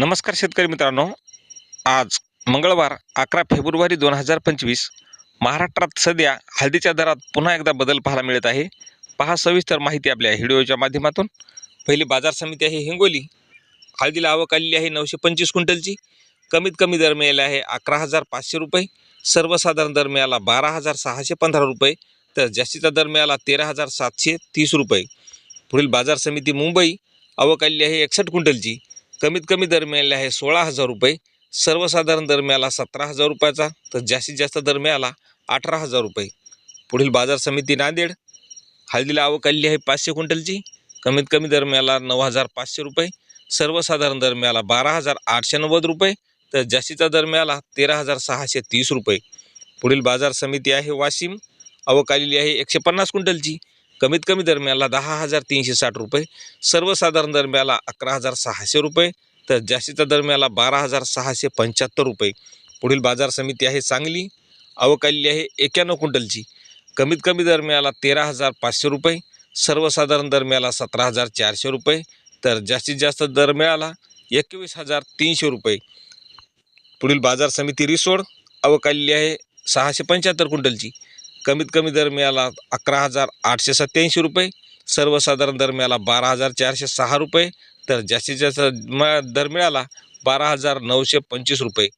नमस्कार शेतकरी मित्रांनो. आज मंगळवार अकरा फेब्रुवारी दोन हजार पंचवीस महाराष्ट्रात सध्या हळदीच्या दरात पुन्हा एकदा बदल पाहायला मिळत आहे. पहा सविस्तर माहिती आपल्या व्हिडिओच्या माध्यमातून. पहिली बाजार समिती आहे हिंगोली. हळदीला आवक आलेली आहे नऊशे पंचवीस क्विंटलची. कमीत कमी दर मिळाला आहे अकरा हजार पाचशे रुपये. सर्वसाधारण दर मिळाला बारा हजार सहाशे पंधरा रुपये. तर जास्तीचा दर मिळाला तेरा हजार सातशे तीस रुपये. पुढील बाजार समिती मुंबई आवक आलेली आहे एकसष्ट क्विंटलची. कमीत कमी दर मिळाले आहे सोळा हजार रुपये. सर्वसाधारण दर मिळाला सतरा हजार रुपयाचा. तर जास्तीत जास्त दर मिळाला अठरा हजार रुपये. पुढील बाजार समिती नांदेड. हळदीला आवक आलेली आहे पाचशे क्विंटलची. कमीत कमी दर मिळाला नऊ हजार पाचशे रुपये. सर्वसाधारण दर मिळाला बारा हजार आठशे नव्वद रुपये. तर जास्तीचा दर मिळाला तेरा हजार सहाशे तीस रुपये. पुढील बाजार समिती आहे वाशिम. आवक आलेली आहे एकशे पन्नास क्विंटलची. कमीत कमी दरम्याला दहा हजार तीनशे साठ रुपये सर्वसाधारण दरम्याला अकरा हजार सहाशे रुपये तर जास्तीचा दरम्याला बारा हजार सहाशे पंच्याहत्तर रुपये. पुढील बाजार समिती आहे सांगली अवकाली आहे एक्याण्णव क्विंटलची. कमीत कमी दरम्याला तेरा हजार पाचशे रुपये सर्वसाधारण दरम्याला सतरा हजार चारशे रुपये तर जास्तीत जास्त दर मिळाला एकवीस हजार तीनशे रुपये. पुढील बाजार समिती रिसोड अवकाली आहे सहाशे पंच्याहत्तर क्विंटलची. कमीत कमी दर मिळाला अकरा हजार आठशे सत्याऐंशी रुपये सर्वसाधारण दर मिळाला बारा हजार चारशे सहा रुपये तर जास्तीत जास्त म दर मिळाला बारा हजार नऊशे पंचवीस रुपये.